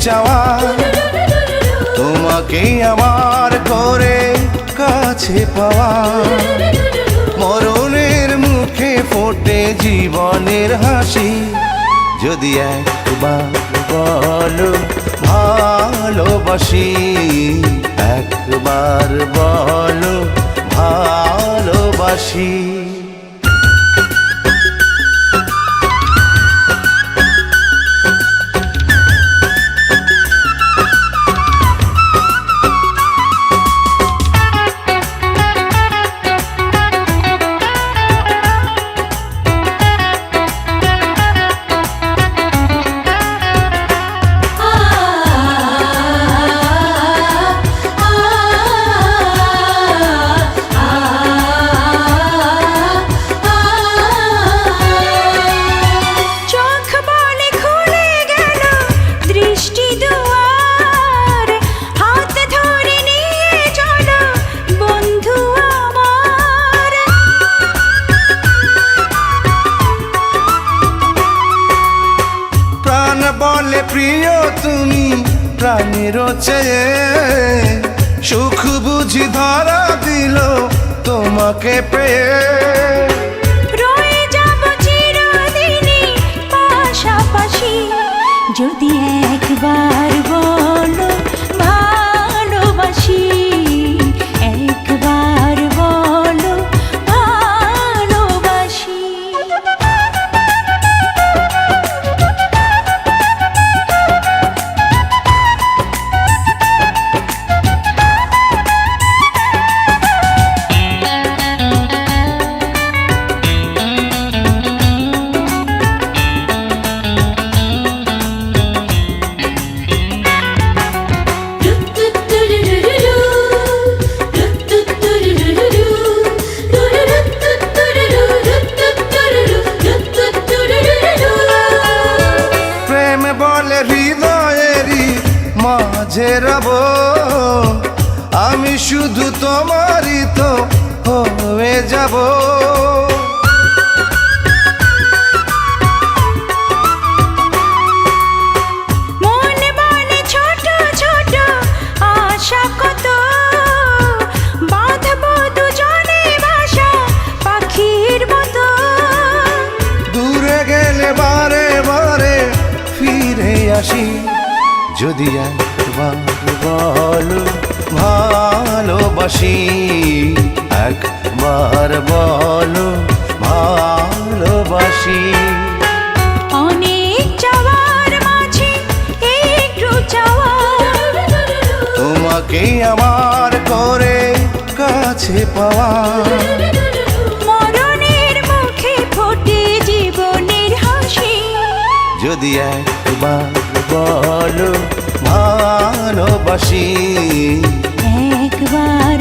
চাওয়া। তোমাকে আমার করে কাছে পাওয়া। মরণের মুখে ফোটে জীবনের হাসি। যদি একবার বলো, ভালোবাসি, একবার বলো, ভালোবাসি। প্রিয় তুমি প্রাণের চেয়ে সুখ বুঝি ধরা দিল তোমাকে পেয়ে। বলে হৃদয়েরই মাঝে রব। আমি শুধু তোমারই তো হয়ে যাব। আসি। যদি একবার বলো ভালোবাসি একবার বলো ভালোবাসি। অনেক চাওয়ার মাঝে একটু চাওয়া। তোমাকে আমার করে কাছে পাওয়া। মরণের মুখে ফোটে জীবনের হাসি। যদি একবার বলো ভালোবাসি একবার